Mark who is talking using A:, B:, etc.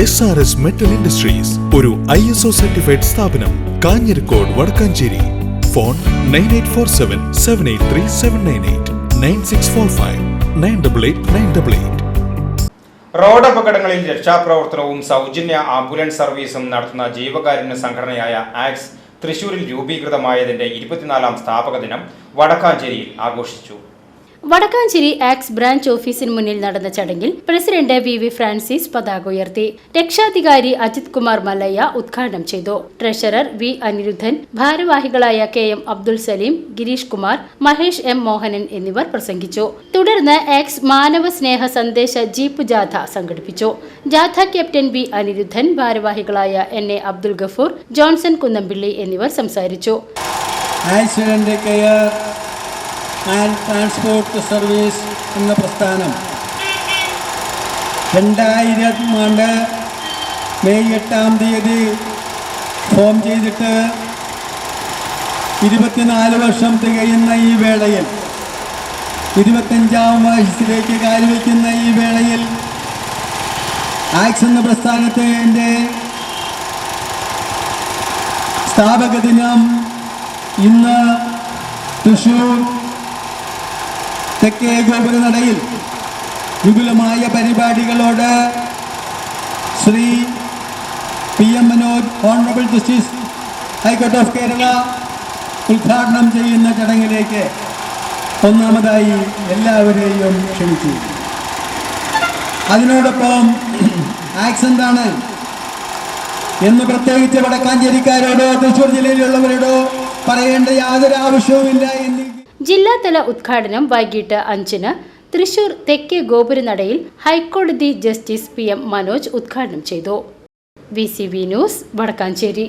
A: S R S metal industries ഒരു I S O certified സ്ഥാപനം Kanjirakode Vadakkanchery. Phone nine eight four seven seven eight three seven nine eight nine six four five nine double eight nine double eight
B: road അപകടങ്ങളിൽ രക്ഷാപ്രവർത്തനവും സൗജന്യ ambulance സർവീസും നടത്തുന്ന ജീവകാരുണ്യ സംഘടനയായ ax തൃശൂരിൽ രൂപീകൃതമായതിന്റെ ഇരുപത്തിനാലാം സ്ഥാപക ദിനം വടക്കാഞ്ചേരിയിൽ ആഘോഷിച്ചു.
C: വടക്കാഞ്ചേരി ആക്സ് ബ്രാഞ്ച് ഓഫീസിന് മുന്നിൽ നടന്ന ചടങ്ങിൽ പ്രസിഡന്റ് വി വി ഫ്രാൻസിസ് പതാക ഉയർത്തി. രക്ഷാധികാരി അജിത് കുമാർ മലയ്യ ഉദ്ഘാടനം ചെയ്തു. ട്രഷറർ വി അനിരുദ്ധൻ ഭാരവാഹികളായ K M Abdul Salim Girish Kumar Mahesh M Mohanan എന്നിവർ പ്രസംഗിച്ചു. തുടർന്ന് ആക്സ് മാനവ സ്നേഹ സന്ദേശ ജീപ്പ് ജാഥ സംഘടിപ്പിച്ചു. ജാഥ ക്യാപ്റ്റൻ വി അനിരുദ്ധൻ ഭാരവാഹികളായ N A Abdul Gafoor Johnson Kunnampilly എന്നിവർ സംസാരിച്ചു.
D: ആൻഡ് ട്രാൻസ്പോർട്ട് സർവീസ് എന്ന പ്രസ്ഥാനം. രണ്ടായിരം ആണ്ട് മെയ് എട്ടാം തീയതി ഫോം ചെയ്തിട്ട് ഇരുപത്തിനാല് വർഷം തികയുന്ന ഈ വേളയിൽ ഇരുപത്തഞ്ചാം വയസ്സിലേക്ക് കാലുവയ്ക്കുന്ന ഈ വേളയിൽ ആക്സ് എന്ന പ്രസ്ഥാനത്തിന്റെ സ്ഥാപക ദിനം ഇന്ന് തൃശൂർ തെക്കേ ഗോപുരനടയിൽ വിപുലമായ പരിപാടികളോട് Shri P M Manoj honourable justice high court of Kerala ഉദ്ഘാടനം ചെയ്യുന്ന ചടങ്ങിലേക്ക് ഒന്നാമതായി എല്ലാവരെയും ക്ഷണിച്ചു. അതിനോടൊപ്പം ആക്സ് ആണ് എന്ന് പ്രത്യേകിച്ച് വടക്കാഞ്ചേരിക്കാരോടോ തൃശ്ശൂർ ജില്ലയിലുള്ളവരോടോ പറയേണ്ട യാതൊരു ആവശ്യവുമില്ല
C: ജില്ലാതല ഉദ്ഘാടനം വൈകിട്ട് അഞ്ചിന് തൃശൂർ തെക്കേ ഗോപുരനടയിൽ ഹൈക്കോടതി ജസ്റ്റിസ് പി എം മനോജ് ഉദ്ഘാടനം ചെയ്തു. V C V news Vadakkanchery.